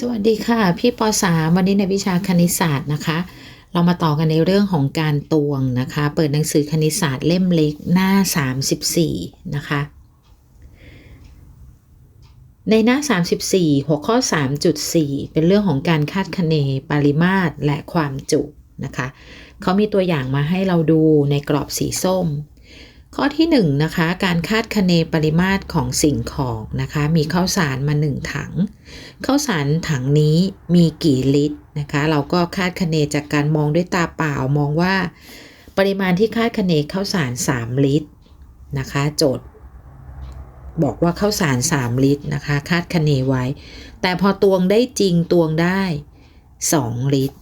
สวัสดีค่ะ พี่ปสามวันนี้ในวิชาคณิตศาสตร์นะคะ เรามาต่อกันในเรื่องของการตวงนะคะ เปิดหนังสือคณิตศาสตร์เล่มเล็กหน้า 34 นะคะ ในหน้า 34 หัวข้อ 3.4 เป็นเรื่องของการคาดคะเนปริมาตรและความจุนะคะเขามีตัวอย่างมาให้เราดูในกรอบสีส้ม ข้อที่1นนะคะการคาดคะเนปริมาตรของสิ่งของนะคะ มีข้าวสารมา 1 ถังข้าวสารถังนี้มีกี่ลิตรนะคะ เราก็คาดคะเนจากการมองด้วยตาเปล่ามองว่า ปริมาณที่คาดคะเนข้าวสาร 3 ลิตรนะคะ โจทย์บอกว่าข้าวสาร 3 ลิตรนะคะ คาดคะเนไว้ แต่พอตวงได้จริงตวงได้ 2 ลิตร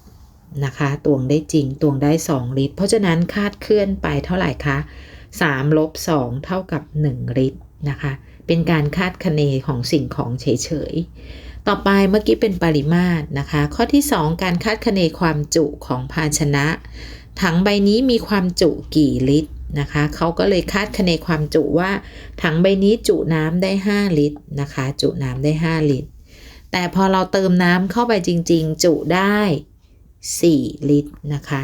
นะคะตวงได้จริงตวงได้ 2 ลิตร เพราะฉะนั้นคาดเคลื่อนไปเท่าไหร่คะ 3ลบ2เท่ากับ 1 ลิตรนะคะ เป็นการคาดคะเนของสิ่งของเฉยๆ ต่อไปเมื่อกี้เป็นปริมาตรนะคะ ข้อที่ 2 การคาดคะเนความจุของภาชนะ ถังใบนี้มีความจุกี่ลิตรนะคะเขาก็เลยคาดคะเนความจุว่า ถังใบนี้จุน้ำได้ 5 ลิตรนะคะ จุน้ำได้ 5 ลิตร แต่พอเราเติมน้ำเข้าไปจริง ๆ จุได้ 4 ลิตรนะคะ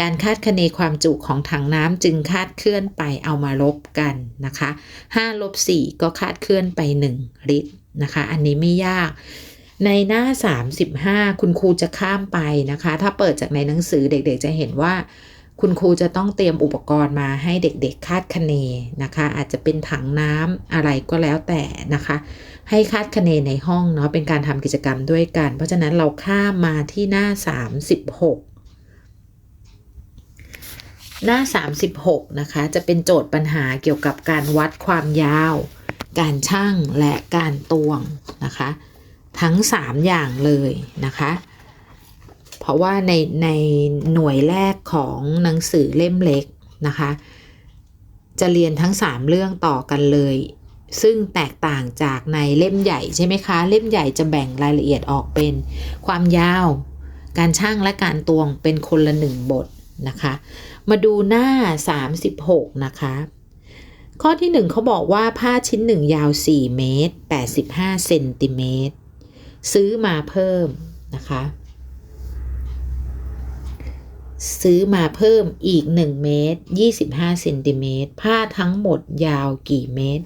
การคาดคะเนความจุของถังน้ำจึงคาดเคลื่อนไปเอามาลบกันนะคะ5ลบ4ก็คาดเคลื่อนไป 1 ลิตรนะคะ อันนี้ไม่ยาก ในหน้า 35 คุณครูจะข้ามไปนะคะ ถ้าเปิดจากในหนังสือเด็กๆจะเห็นว่าคุณครูจะต้องเตรียมอุปกรณ์มาให้เด็กๆ คาดคะเนนะคะ อาจจะเป็นถังน้ำอะไรก็แล้วแต่นะคะ ให้คาดคะเนในห้องเนาะเป็นการทำกิจกรรมด้วยกัน เพราะฉะนั้นเราข้ามมาที่หน้า 36 หน้า 36 นะคะ จะเป็นโจทย์ปัญหาเกี่ยวกับการวัดความยาว การชั่งและการตวงนะคะ ทั้ง 3 อย่างเลยนะคะ เพราะว่าในในหน่วยแรกของหนังสือเล่มเล็กนะคะ จะเรียนทั้ง 3 เรื่องต่อกันเลย ซึ่งแตกต่างจากในเล่มใหญ่ใช่ไหมคะ เล่มใหญ่จะแบ่งรายละเอียดออกเป็น ความยาว การช่างและการตวงเป็นคนละหนึ่งบท นะคะ มาดูหน้า 36 นะคะ ข้อที่ 1เขาบอกว่าผ้าชิ้นหนึ่งยาว 4 เมตร 85 เซนติเมตร ซื้อมาเพิ่มนะคะ ซื้อมาเพิ่มอีก 1 เมตร 25 เซนติเมตร ผ้าทั้งหมดยาวกี่เมตร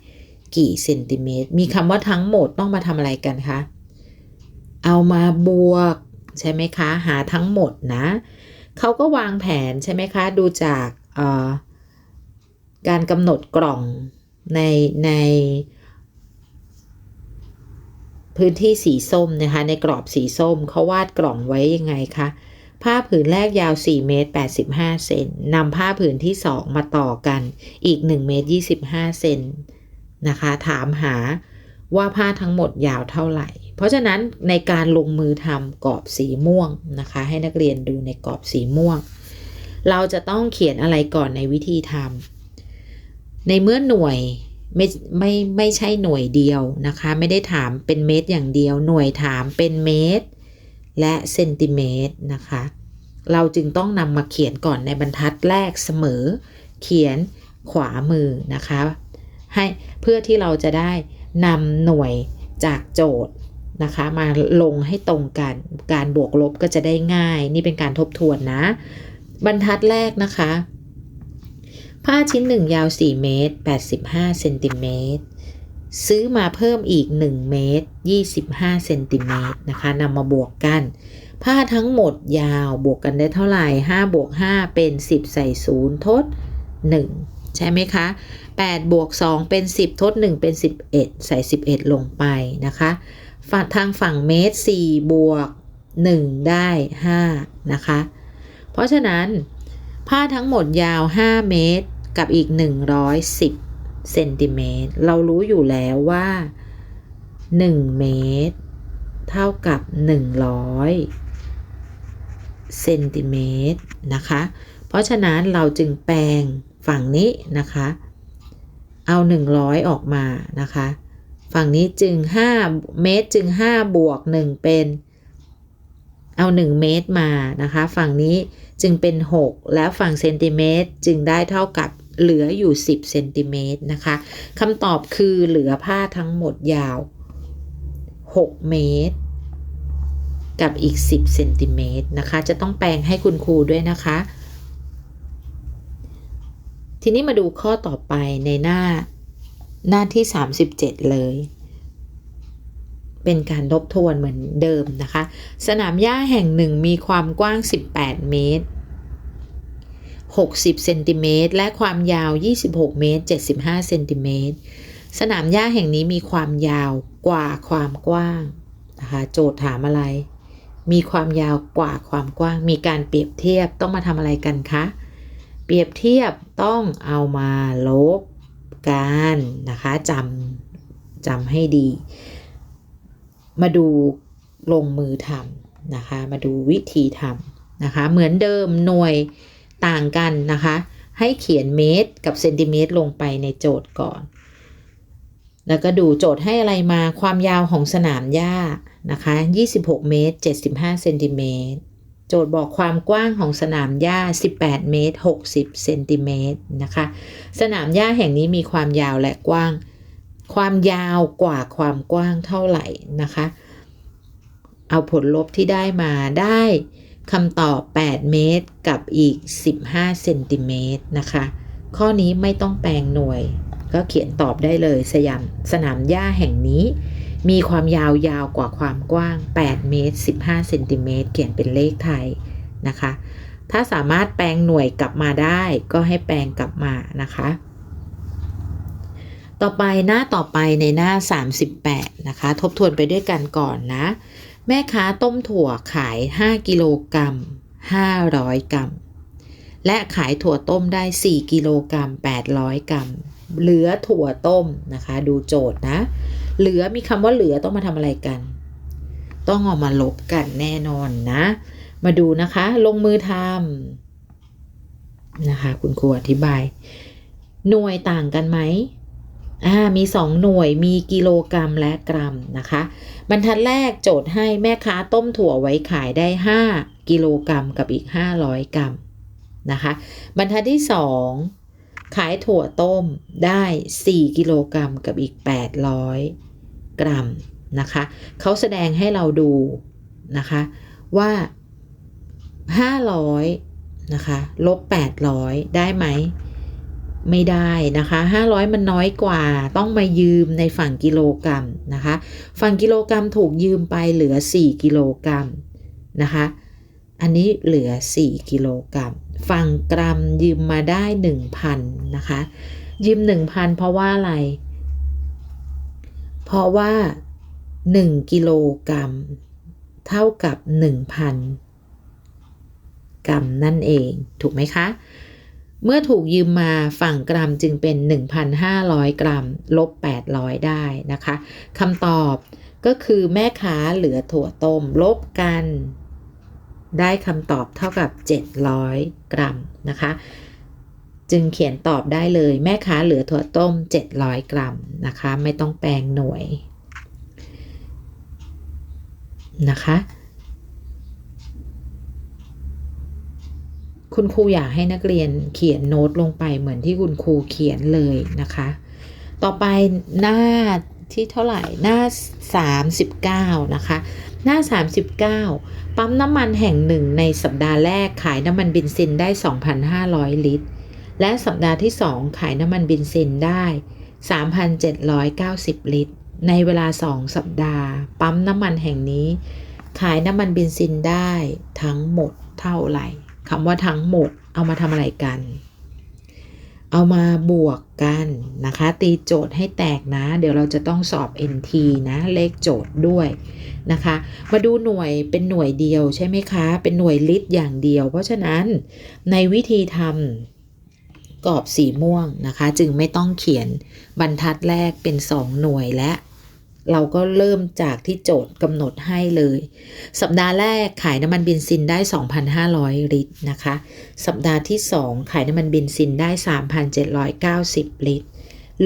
กี่เซนติเมตร มีคำว่าทั้งหมดต้องมาทำอะไรกันคะ เอามาบวกใช่ไหมคะ หาทั้งหมดนะ เขาก็วางแผนใช่ไหมคะ ดูจากการกำหนดกล่องในในพื้นที่สีส้มนะคะ ในกรอบสีส้มเขาวาดกล่องไว้ยังไงคะผ้าผืนแรกยาว 4 เมตร 85 เซนนำผ้าผืนที่ 2 มาต่อกันอีก 1 เมตร 25 เซนนะคะ ถามหา ว่าผ้าทั้งหมดยาวเท่าไหร่ เพราะฉะนั้นในการลงมือทำกรอบสีม่วงนะคะ ให้นักเรียนดูในกรอบสีม่วง เราจะต้องเขียนอะไรก่อนในวิธีทำในเมื่อหน่วยไม่ไม่ไม่ใช่หน่วยเดียวนะคะ ไม่ได้ถามเป็นเมตรอย่างเดียว หน่วยถามเป็นเมตร และเซนติเมตรนะคะ เราจึงต้องนำมาเขียนก่อนในบรรทัดแรกเสมอ เขียนขวามือนะคะ ให้เพื่อที่เราจะได้ นำหน่วยจากโจทย์นะคะมาลงให้ตรงกันการบวกลบก็จะได้ง่าย นี่เป็นการทบทวนนะ บรรทัดแรกนะคะ ผ้าชิ้นหนึ่งยาว 4 เมตร 85เซนติเมตรซื้อมาเพิ่มอีก 1 เมตร 25เซนติเมตรนะคะนำมาบวกกัน ผ้าทั้งหมดยาวบวกกันได้เท่าไหร่5บวก5เป็น 10 ใส่ 0 ทด 1 ใช่ไหมคะ 8 บวก 2 เป็น 10 ทด 1 เป็น 11 ใส่ 11 ลงไปนะคะฝั่งทางฝั่งเมตร 4 บวก 1 ได้ 5 นะคะ เพราะฉะนั้น ผ้าทั้งหมดยาว 5 เมตรกับอีก 110 เซนติเมตร เรารู้อยู่แล้วว่า 1 เมตร เท่ากับ 100 เซนติเมตรนะคะ เพราะฉะนั้นเราจึงแปลงฝั่งนี้นะคะ เอา 100 ออกมานะคะ ฝั่งนี้จึง 5 เมตรจึง 5 บวก 1 เป็น เอา 1 เมตรมานะคะ ฝั่งนี้จึงเป็น 6 แล้วฝั่งเซนติเมตรจึงได้เท่ากับเหลืออยู่ 10เซนติเมตรนะคะคำตอบคือเหลือผ้าทั้งหมดยาว 6 เมตร กับอีก 10เซนติเมตรนะคะ จะต้องแปลงให้คุณครูด้วยนะคะ ทีนี้มาดูข้อต่อไปในหน้าหน้าที่ 37 เลย เป็นการทบทวนเหมือนเดิมนะคะ สนามหญ้าแห่งหนึ่งมีความกว้าง 18 เมตร 60 เซนติเมตร และความยาว 26 เมตร 75 เซนติเมตร สนามหญ้าแห่งนี้มีความยาวกว่าความกว้างนะคะ โจทย์ถามอะไร มีความยาวกว่าความกว้าง มีการเปรียบเทียบ ต้องมาทำอะไรกันคะ เปรียบเทียบต้องเอามาลบกันนะคะจำจำให้ดี มาดูลงมือทำนะคะ มาดูวิธีทำนะคะ เหมือนเดิมหน่วยต่างกันนะคะ ให้เขียนเมตรกับเซนติเมตรลงไปในโจทย์ก่อน แล้วก็ดูโจทย์ให้อะไรมาความยาวของสนามหญ้านะคะ 26 เมตร 75 เซนติเมตร โจทย์บอกความกว้างของสนามหญ้า 18 เมตร 60 เซนติเมตรนะคะ สนามหญ้าแห่งนี้มีความยาวและกว้าง ความยาวกว่าความกว้างเท่าไหร่นะคะ เอาผลลบที่ได้มาได้คำตอบ 8 เมตรกับอีก 15 เซนติเมตรนะคะ ข้อนี้ไม่ต้องแปลงหน่วย ก็เขียนตอบได้เลยสยามสนามหญ้าแห่งนี้ มีความยาวยาวกว่าความกว้าง 8 เมตร 15 เซนติเมตร เขียนเป็นเลขไทยนะคะ ถ้าสามารถแปลงหน่วยกลับมาได้ก็ให้แปลงกลับมานะคะ ต่อไปหน้าต่อไปในหน้า 38 นะคะ ทบทวนไปด้วยกันก่อนนะ แม่ค้าต้มถั่วขาย 5 กิโลกรัม 500 กรัม และขายถั่วต้มได้ 4 กิโลกรัม 800 กรัม เหลือถั่วต้มนะคะ ดูโจทย์นะ เหลือมีคำว่าเหลือต้องมาทำอะไรกัน ต้องเออกมาลบกันแน่นอนนะ มาดูนะคะ ลงมือทำนะคะ คุณครูอธิบาย หน่วยต่างกันไหมอ่ามี2หน่วยมีกิโลกรัมและกรัมนะคะ บรรทัดแรกโจทย์ให้แม่ค้าต้มถั่วไว้ขายได้ 5 กิโลกรัมกับอีก 500 กรัมนะคะ บรรทัดที่ 2 ขายถั่วต้มได้ 4 กิโลกรัมกับอีก 800 กรัมนะคะเขาแสดงให้เราดูนะคะว่า 500นะคะลบ 800 ได้ไหม ไม่ได้นะคะ 500 มันน้อยกว่าต้องมายืมในฝั่งกิโลกรัมนะคะ ฝั่งกิโลกรัมถูกยืมไปเหลือ 4 กิโลกรัมนะคะ อันนี้เหลือ 4 กิโลกรัม ฝั่งกรัมยืมมาได้ 1,000 นะคะ ยืม 1,000 เพราะว่าอะไร เพราะว่า 1 กิโลกรัม เท่ากับ 1,000 กรัมนั่นเอง ถูกไหมคะ เมื่อถูกยืมมาฝั่งกรัมจึงเป็น 1,500 กรัม ลบ 800 ได้นะคะคำตอบก็คือแม่ค้าเหลือถั่วต้ม ลบกัน ได้คำตอบเท่ากับ 700 กรัมนะคะ จึงเขียนตอบได้เลยแม่ค้าเหลือถั่วต้ม 700 กรัมนะคะ ไม่ต้องแปลงหน่วยนะคะ คุณครูอยากให้นักเรียนเขียนโน้ตลงไปเหมือนที่คุณครูเขียนเลยนะคะ ต่อไปหน้า ที่เท่าไหร่หน้า 39 นะคะ หน้า 39 ปั๊มน้ำมันแห่งหนึ่งในสัปดาห์แรกขายน้ำมันเบนซินได้ 2,500 ลิตร และสัปดาห์ที่ 2 ขายน้ำมันเบนซินได้ 3,790 ลิตร ในเวลา 2 สัปดาห์ ปั๊มน้ำมันแห่งนี้ ขายน้ำมันเบนซินได้ทั้งหมดเท่าไหร่คำว่าทั้งหมดเอามาทำอะไรกัน เอามาบวกกันนะคะ ตีโจทย์ให้แตกนะ เดี๋ยวเราจะต้องสอบ NT นะ เลขโจทย์ด้วยนะคะ มาดูหน่วยเป็นหน่วยเดียวใช่ไหมคะ เป็นหน่วยลิตรอย่างเดียว เพราะฉะนั้นในวิธีทำกรอบสีม่วงนะคะ จึงไม่ต้องเขียนบรรทัดแรกเป็น 2 หน่วยและ เราก็เริ่มจากที่โจทย์กำหนดให้เลย สัปดาห์แรกขายน้ำมันเบนซินได้ 2,500 ลิตรนะคะ สัปดาห์ที่ 2 ขายน้ำมันเบนซินได้ 3,790 ลิตร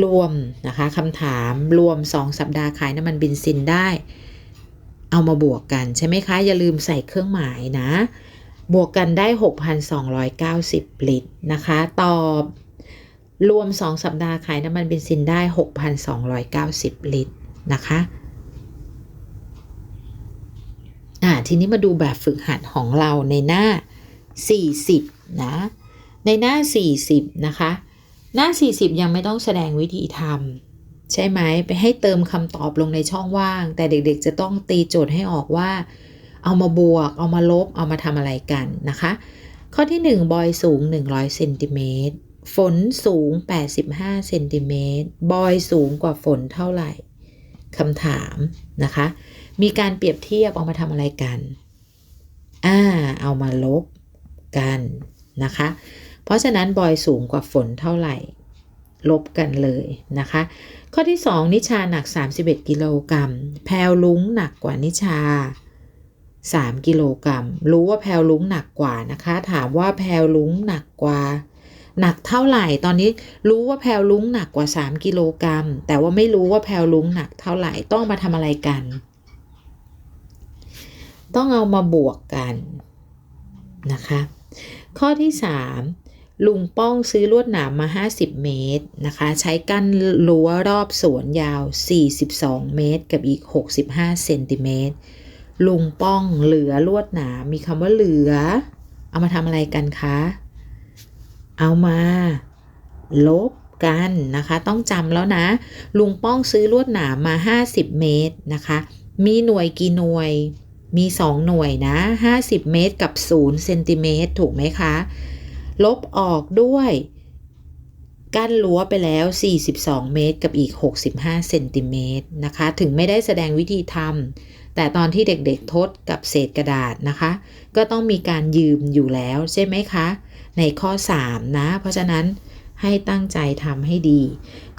รวมนะคะคำถามรวม 2 สัปดาห์ขายน้ำมันเบนซินได้ เอามาบวกกันใช่ไหมคะ อย่าลืมใส่เครื่องหมายนะ บวกกันได้ 6,290 ลิตรนะคะ ตอบรวม 2 สัปดาห์ขายน้ำมันเบนซินได้ 6,290 ลิตร นะคะอ่าทีนี้มาดูแบบฝึกหัดของเราในหน้า 40 นะ ในหน้า 40 นะคะ หน้า 40 ยังไม่ต้องแสดงวิธีทำใช่ไหมไปให้เติมคำตอบลงในช่องว่าง แต่เด็กๆ จะต้องตีโจทย์ให้ออกว่า เอามาบวก เอามาลบ เอามาทำอะไรกันนะคะ ข้อที่ 1 บอยสูง 100เซนติเมตรฝนสูง 85เซนติเมตรบอยสูงกว่าฝนเท่าไหร่ คำถามนะคะ มีการเปรียบเทียบเอามาทำอะไรกัน อ่า เอามาลบกันนะคะ เพราะฉะนั้นบอยสูงกว่าฝนเท่าไหร่ ลบกันเลยนะคะ ข้อที่ 2 นิชาหนัก 31 กิโลกรัม แพลวลุงหนักกว่านิชา 3 กิโลกรัม รู้ว่าแพลวลุงหนักกว่านะคะ ถามว่าแพลวลุงหนักกว่า หนักเท่าไหร่ ตอนนี้รู้ว่าแพลลุงหนักกว่า 3 กิโลกรัม แต่ว่าไม่รู้ว่าแพลลุงหนักเท่าไหร่ ต้องมาทำอะไรกัน ต้องเอามาบวกกันนะคะ ข้อที่ 3 ลุงป้องซื้อลวดหนามมา 50 เมตรนะคะ ใช้กั้นรั้วรอบสวนยาว 42 เมตร กับอีก 65 เซนติเมตร ลุงป้องเหลือลวดหนามมีคำว่าเหลือ เอามาทำอะไรกันคะ เอามา ลบกันนะคะ ต้องจำแล้วนะ ลุงป้องซื้อลวดหนามมา 50 เมตรนะคะ มีหน่วยกี่หน่วย มี 2 หน่วยนะ 50 เมตรกับ 0เซนติเมตรถูกไหมคะ ลบออกด้วยกั้นรั้วไปแล้ว 42 เมตร กับอีก 65 เซนติเมตรนะคะ ถึงไม่ได้แสดงวิธีทำ แต่ตอนที่เด็กๆทดกับเศษกระดาษนะคะ ก็ต้องมีการยืมอยู่แล้วใช่ไหมคะ ในข้อ 3 นะ เพราะฉะนั้นให้ตั้งใจทำให้ดี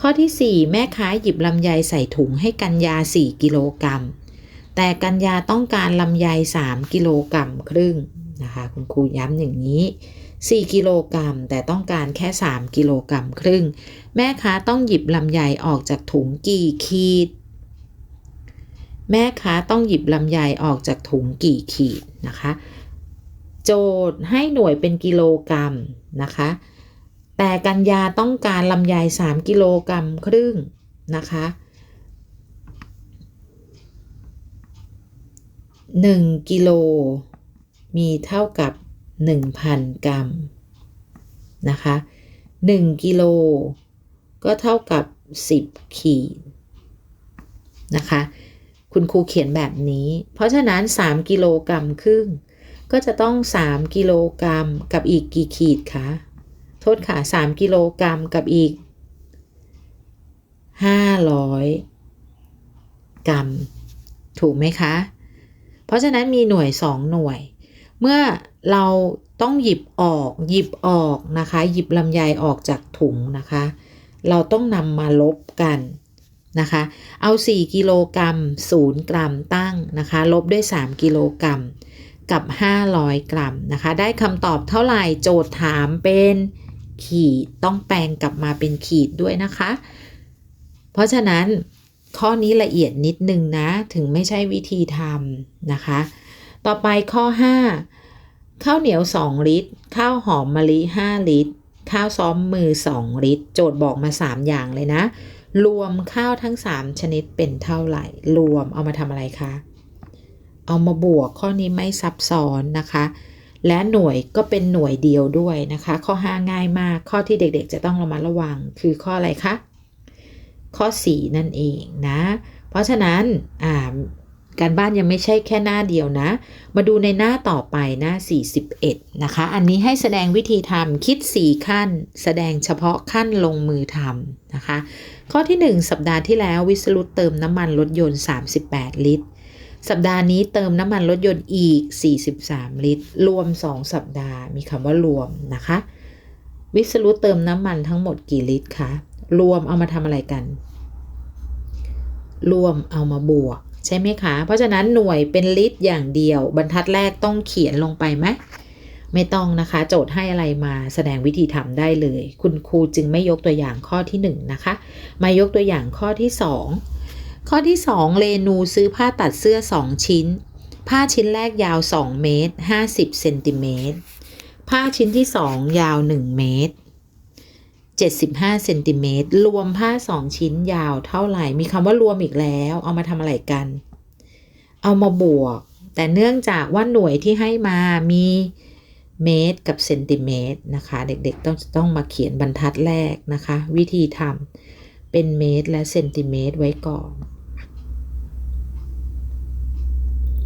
ข้อที่ 4 แม่ค้าหยิบลำไยใส่ถุงให้กันยา 4 กิโลกรัม แต่กันยาต้องการลำไย 3 กิโลกรัมครึ่งนะคะคุณครูย้ำอย่างนี้ 4 กิโลกรัมแต่ต้องการแค่ 3 กิโลกรัมครึ่ง แม่ค้าต้องหยิบลำไยออกจากถุงกี่ขีด แม่ค้าต้องหยิบลำไยออกจากถุงกี่ขีดนะคะ โจทย์ให้หน่วยเป็นกิโลกรัมนะคะ แต่กันยาต้องการลำไย3กิโลกรัมครึ่งนะคะ1กิโลมีเท่ากับ 1,000 กรัมนะคะ1กิโลก็เท่ากับ 10 ขีดนะคะ คุณครูเขียนแบบนี้ เพราะฉะนั้น 3 กิโลกรัมครึ่ง ก็จะต้อง 3 กิโลกรัมกับอีกกี่ขีดคะโทษค่ะ 3 กิโลกรัมกับอีก 500 กรัม ถูกไหมคะ เพราะฉะนั้นมีหน่วย 2 หน่วย เมื่อเราต้องหยิบออกหยิบออกนะคะ หยิบลำไยออกจากถุงนะคะ เราต้องนำมาลบกันนะคะ เอา 4 กิโลกรัม0กรัมตั้งนะคะ ลบด้วย 3 กิโลกรัม กับ 500 กรัมนะคะ ได้คำตอบเท่าไหร่โจทย์ถามเป็นขีดต้องแปลงกลับมาเป็นขีดด้วยนะคะ เพราะฉะนั้นข้อนี้ละเอียดนิดนึงนะ ถึงไม่ใช่วิธีทำนะคะ ต่อไปข้อ 5 ข้าวเหนียว 2 ลิตร ข้าวหอมมะลิ 5 ลิตร ข้าวซ้อมมือ 2 ลิตร โจทย์บอกมา 3 อย่างเลยนะ รวมข้าวทั้ง 3 ชนิดเป็นเท่าไหร่ รวมเอามาทำอะไรคะ เอามาบวกข้อนี้ไม่ซับซ้อนนะคะ และหน่วยก็เป็นหน่วยเดียวด้วยนะคะ ข้อ 5 ง่ายมากข้อที่เด็กๆ จะต้องระมัดระวังคือข้ออะไรคะข้อ 4 นั่นเองนะ เพราะฉะนั้นอ่าการบ้านยังไม่ใช่แค่หน้าเดียวนะ มาดูในหน้าต่อไปหน้า 41 นะคะ อันนี้ให้แสดงวิธีทำคิด 4 ขั้น แสดงเฉพาะขั้นลงมือทำนะคะ ข้อที่ 1 สัปดาห์ที่แล้ววิสรุตเติมน้ำมันรถยนต์ 38 ลิตร สัปดาห์นี้เติมน้ำมันรถยนต์อีก 43 ลิตร รวม 2 สัปดาห์ มีคำว่ารวมนะคะ วิสรุตเติมน้ำมันทั้งหมดกี่ลิตรคะ รวมเอามาทำอะไรกัน รวมเอามาบวก ใช่ไหมคะ เพราะฉะนั้นหน่วยเป็นลิตรอย่างเดียว บรรทัดแรกต้องเขียนลงไปไหมไม่ต้องนะคะ โจทย์ให้อะไรมาแสดงวิธีทำได้เลย คุณครูจึงไม่ยกตัวอย่างข้อที่ 1นนะคะ มายกตัวอย่างข้อที่ 2 ข้อที่ 2เรนูซื้อผ้าตัดเสื้อ 2 ชิ้น ผ้าชิ้นแรกยาว 2 เมตร 50 เซนติเมตร ผ้าชิ้นที่ 2 ยาว 1 เมตร 75 เซนติเมตร รวมผ้า 2 ชิ้นยาวเท่าไหร่ มีคำว่ารวมอีกแล้ว เอามาทำอะไรกัน เอามาบวก แต่เนื่องจากว่าหน่วยที่ให้มามีเมตรกับเซนติเมตรนะคะ เด็กๆต้องต้องมาเขียนบรรทัดแรกนะคะ วิธีทำเป็นเมตรและเซนติเมตรไว้ก่อน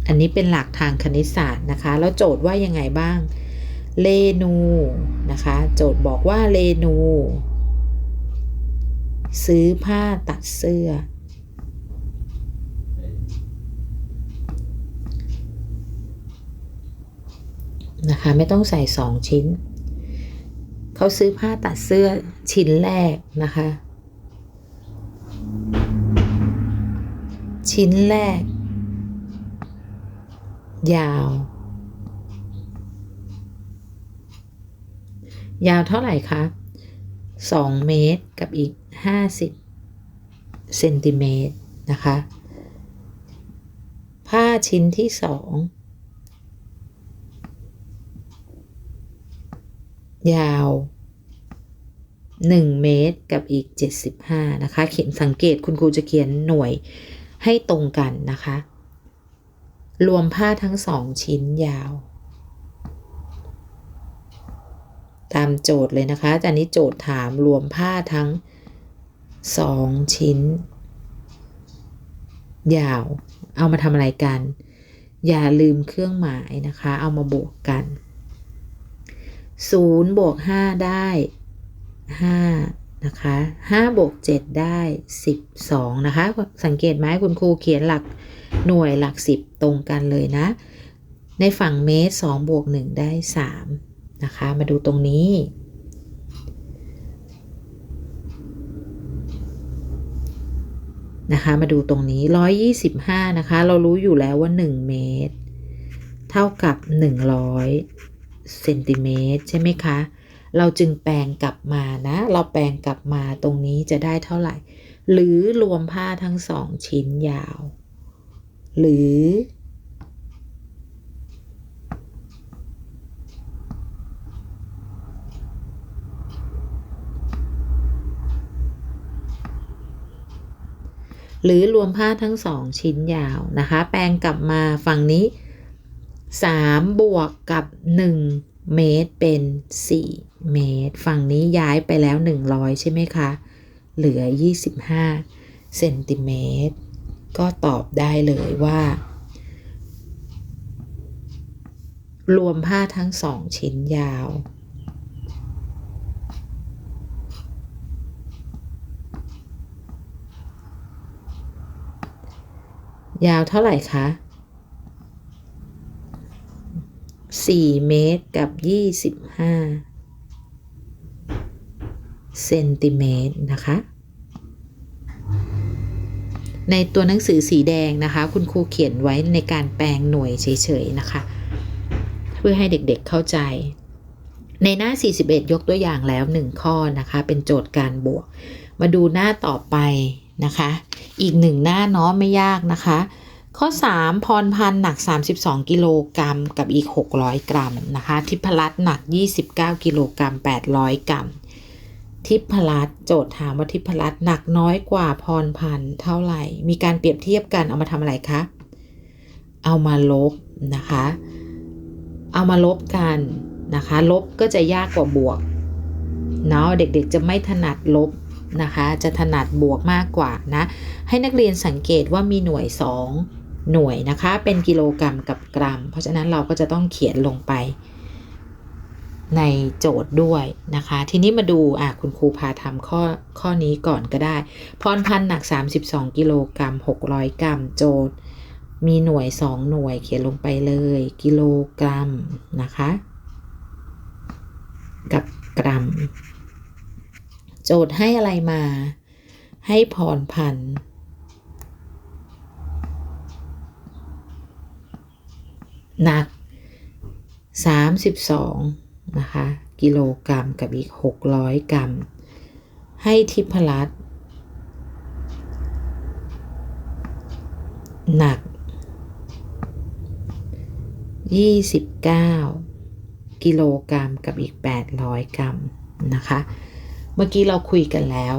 อันนี้เป็นหลักทางคณิตศาสตร์นะคะ แล้วโจทย์ว่ายังไงบ้างเลนูนะคะ โจทย์บอกว่าเลนู ซื้อผ้าตัดเสื้อ นะคะ ไม่ต้องใส่สองชิ้น เขาซื้อผ้าตัดเสื้อชิ้นแรกนะคะ ชิ้นแรก ยาว ยาวเท่าไหร่คะ2 เมตรกับอีก 50เซนติเมตรนะคะ ผ้าชิ้นที่สองยาว 1 เมตรกับอีก 75 นะคะ เขียนสังเกตคุณครูจะเขียนหน่วยให้ตรงกันนะคะ รวมผ้าทั้งสองชิ้นยาว ตามโจทย์เลยนะคะแต่นี้โจทย์ถามรวมผ้าทั้งสองชิ้น ยาว เอามาทำอะไรกัน อย่าลืมเครื่องหมายนะคะ เอามาบวกกัน0บวก5ได้5นะคะ5บวก7ได้ 12 นะคะ สังเกตไหมคุณครูเขียนหลัก หน่วยหลัก10ตรงกันเลยนะ ในฝั่งเมตร2บวก1ได้ 3 นะคะ มาดูตรงนี้ นะคะ มาดูตรงนี้ 125 นะคะ เรารู้อยู่แล้วว่า 1 เมตร เท่ากับ 100เซนติเมตรใช่ไหมคะ เราจึงแปลงกลับมานะ เราแปลงกลับมาตรงนี้จะได้เท่าไหร่ หรือรวมผ้าทั้งสองชิ้นยาว หรือ หรือรวมผ้าทั้งสองชิ้นยาวนะคะ แปลงกลับมาฝั่งนี้ 3 บวกกับ 1 เมตรเป็น 4 เมตร ฝั่งนี้ย้ายไปแล้ว 100 ใช่ไหมคะ เหลือ 25เซนติเมตร ก็ตอบได้เลยว่า รวมผ้าทั้งสองชิ้นยาว ยาวเท่าไหร่คะ4เมตรกับ25เซนติเมตรนะคะ ในตัวหนังสือสีแดงนะคะ คุณครูเขียนไว้ในการแปลงหน่วยเฉยๆนะคะ เพื่อให้เด็กๆเข้าใจ ในหน้า 41 ยกตัวอย่างแล้ว 1 ข้อนะคะ เป็นโจทย์การบวก มาดูหน้าต่อไปนะคะ อีกหนึ่งหน้าเนาะไม่ยากนะคะ ข้อ 3 พรพันหนัก 32 กิโลกรัมกับอีก 600 กรัมนะคะ ทิพรัตน์หนัก 29 กิโลกรัม800 กรัม ทิพรัตน์โจทย์ถามว่าทิพรัตน์หนักน้อยกว่าพรพันธ์เท่าไหร่ มีการเปรียบเทียบกันเอามาทำอะไรคะ เอามาลบนะคะ เอามาลบกันนะคะ ลบก็จะยากกว่าบวกเนาะเด็กๆจะไม่ถนัดลบนะคะ จะถนัดบวกมากกว่านะ ให้นักเรียนสังเกตว่ามีหน่วย 2 หน่วยนะคะ เป็นกิโลกรัมกับกรัม เพราะฉะนั้นเราก็จะต้องเขียนลงไป ในโจทย์ด้วยนะคะ ทีนี้มาดูอะคุณครูพาทำข้อข้อนี้ก่อนก็ได้ พรพันธ์หนัก 32 กิโลกรัม 600 กรัม โจทย์ มีหน่วย 2 หน่วยเขียนลงไปเลย กิโลกรัมนะคะ กับกรัม โจทย์ให้อะไรมา ให้พรพันธ์หนัก 32 นะคะ กิโลกรัมกับอีก 600 กรัม ให้ทิพรัตหนัก 29 กิโลกรัมกับอีก 800 กรัมนะคะ เมื่อกี้เราคุยกันแล้ว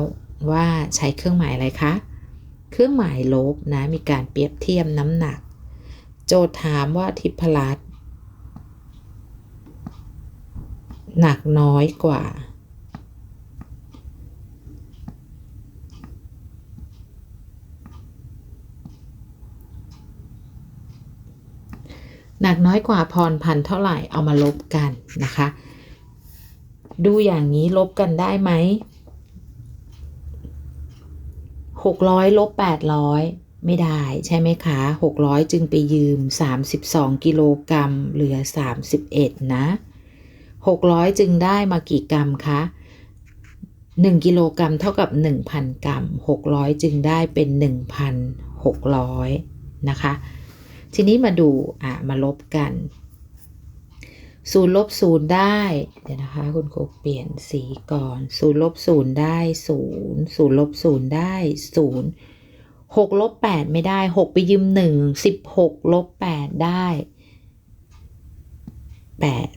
ว่าใช้เครื่องหมายอะไรคะ เครื่องหมายลบนะ มีการเปรียบเทียบน้ำหนัก โจโจทย์ถามว่าทิพรัตน์ หนักน้อยกว่า หนักน้อยกว่าพรพันเท่าไหร่เอามาลบกันนะคะ ดูอย่างนี้ลบกันได้ไหมหกร้อยลบแปดร้อยไม่ได้ใช่ไหมคะหกร้อยจึงไปยืมสามสิบสองกิโลกรัมเหลือสามสิบเอ็ดนะ หกร้อยจึงได้มากี่กรัมคะหนึ่งกิโลกรัมเท่ากับหนึ่งพันกรัมหกร้อยจึงได้เป็นหนึ่งพันหกร้อยนะคะ ทีนี้มาดูอะมาลบกันศูนย์ลบศูนย์ได้ เดี๋ยวนะคะ คุณครูเปลี่ยนสีก่อนศูนย์ลบศูนย์ได้ศูนย์ศูนย์ลบศูนย์ได้ศูนย์หกลบแปดไม่ได้หกไปยืมหนึ่งสิบหกลบแปดได้แปด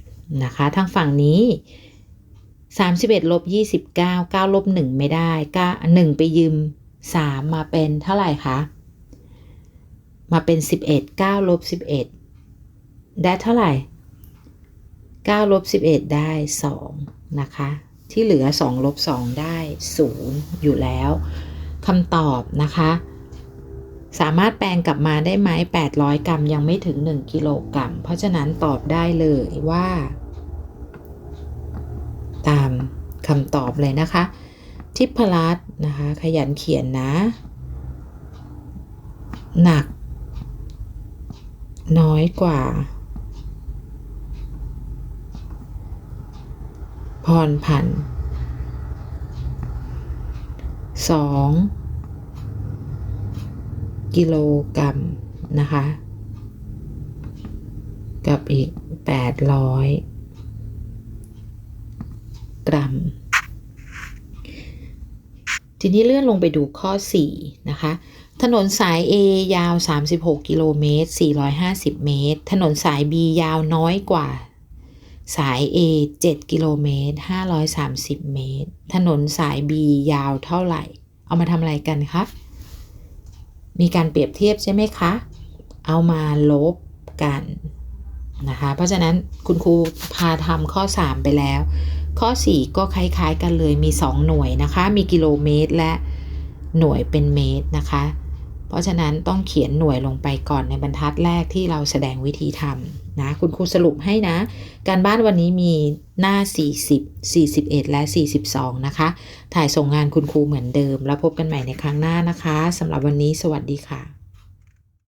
นะคะ ทางฝั่งนี้สามสิบเอ็ดลบยี่สิบเก้าเก้าลบหนึ่งไม่ได้เก้าหนึ่งไปยืมสามมาเป็นเท่าไหร่คะ มาเป็น 11 9ลบ11 ได้เท่าไหร่9ลบ11 ได้ 2 นะคะ ที่เหลือ 2 ลบ 2 ได้ 0 อยู่แล้วคำตอบนะคะ สามารถแปลงกลับมาได้ไหม800 กรัมยังไม่ถึง 1 กิโลกรัม เพราะฉะนั้นตอบได้เลยว่า ตามคำตอบเลยนะคะ ทิพรัตน์นะคะ ขยันเขียนนะ หนัก น้อยกว่า พรพันสอง กิโลกรัมนะคะ กับอีก 800 กรัม ทีนี้เลื่อนลงไปดูข้อ 4 นะคะ ถนนสาย A ยาว 36 กิโลเมตร 450 เมตร ถนนสาย B ยาวน้อยกว่าสาย A 7 กิโลเมตร 530 เมตร ถนนสาย B ยาวเท่าไหร่ เอามาทำอะไรกันคะ มีการเปรียบเทียบใช่ไหมคะ เอามาลบกันนะคะ เพราะฉะนั้นคุณครูพาทำข้อ 3 ไปแล้ว ข้อ 4 ก็คล้ายๆกันเลยมี 2 หน่วยนะคะ มีกิโลเมตรและหน่วยเป็นเมตรนะคะ เพราะฉะนั้นต้องเขียนหน่วยลงไปก่อนในบรรทัดแรกที่เราแสดงวิธีทำ นะคุณครูสรุปให้นะ การบ้านวันนี้มีหน้า 40 41 และ 42 นะคะ ถ่ายส่งงานคุณครูเหมือนเดิม แล้วพบกันใหม่ในครั้งหน้านะคะสำหรับวันนี้สวัสดีค่ะ